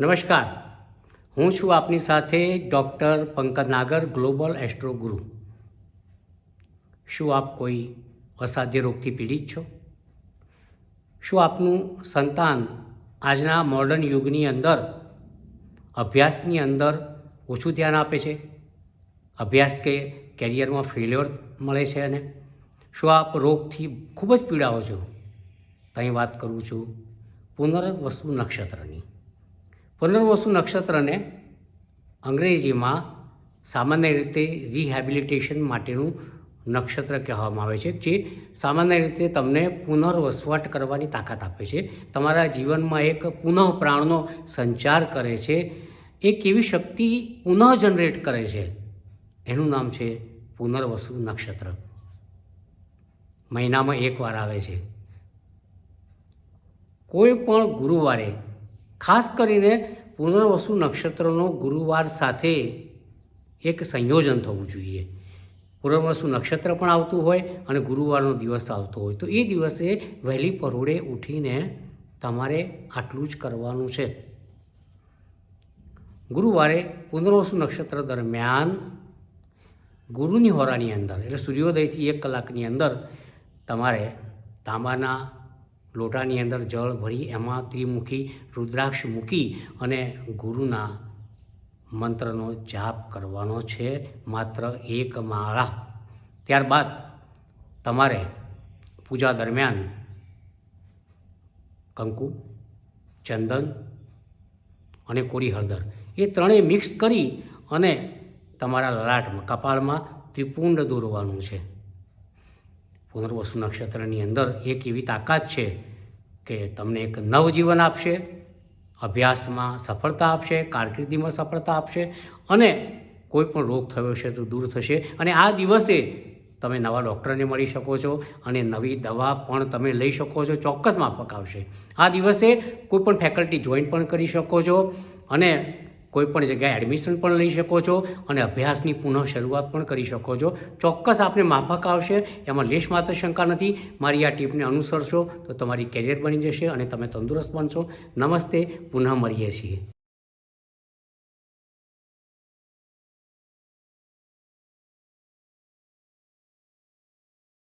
નમસ્કાર. હું છું આપની સાથે doctor Pankaj Nagar, global astro guru. શું આપ કોઈ અસાધ્ય રોગથી પીડિત છો? શું આપનું સંતાન આજના મોડર્ન યુગની અંદર, અભ્યાસની અંદર ઓછું ધ્યાન આપે છે? અભ્યાસ કે કેરિયરમાં ફેલ્યોર મળે છે અને શું આપ રોગથી ખૂબ જ પીડાઓ છો? ત્યાં વાત કરું છું પુનર્વસુ નક્ષત્રની. પુનર્વસુ નક્ષત્રને અંગ્રેજીમાં સામાન્ય રીતે રિહેબિલિટેશન માટેનું નક્ષત્ર કહેવામાં આવે છે, જે સામાન્ય રીતે તમને પુનર્વસવાટ કરવાની તાકાત આપે છે. તમારા જીવનમાં એક પુનઃ પ્રાણનો સંચાર કરે છે, એક એવી શક્તિ પુનઃ જનરેટ કરે છે. એનું નામ છે પુનર્વસુ નક્ષત્ર. મહિનામાં એકવાર આવે છે. કોઈ પણ ગુરુવારે ખાસ કરીને પુનર્વસુ નક્ષત્રનો ગુરુવાર સાથે એક સંયોજન થવું જોઈએ. પુનર્વસુ નક્ષત્ર પણ આવતું હોય અને ગુરુવારનો દિવસ આવતો હોય. તો એ દિવસે વહેલી પરોળે ઉઠીને તમારે આટલું જ કરવાનું છે. ગુરુવારે પુનર્વસુ નક્ષત્ર દરમિયાન ગુરુની હોરાની અંદર, એટલે સૂર્યોદયથી એક કલાકની અંદર તમારે તાંબાના લોટાની અંદર જળ ભરી એમાં ત્રિમુખી રુદ્રાક્ષ મૂકી અને ગુરુના મંત્રનો જાપ કરવાનો છે માત્ર એક માળા. ત્યારબાદ તમારે પૂજા દરમિયાન કંકુ, ચંદન અને કોરી હળદર એ ત્રણેય મિક્સ કરી અને તમારા લલાટમાં કપાળમાં ત્રિપુંડ દોરવાનું છે. પુનર્વસુ નક્ષત્રની અંદર એક એવી તાકાત છે કે તમને એક નવજીવન આપશે, અભ્યાસમાં સફળતા આપશે, કારકિર્દીમાં સફળતા આપશે અને કોઈ પણ રોગ થયો છે તો દૂર થશે અને આ દિવસે તમે નવા ડૉક્ટરને મળી શકો છો અને નવી દવા પણ તમે લઈ શકો છો, ચોક્કસ માફક આવશે. આ દિવસે કોઈ પણ ફેકલ્ટી જોઈન પણ કરી શકો છો અને કોઈ પણ જગ્યાએ એડમિશન પણ લઈ શકો છો અને અભ્યાસની પુનઃ શરૂઆત પણ કરી શકો છો. ચોક્કસ આપને માફક આવશે, એમાં લેશ માત્ર શંકા નથી. મારી આ ટીપને અનુસરશો તો તમારી કેરિયર બની જશે અને તમે તંદુરસ્ત બનશો. નમસ્તે, પુનઃ મળીએ છીએ.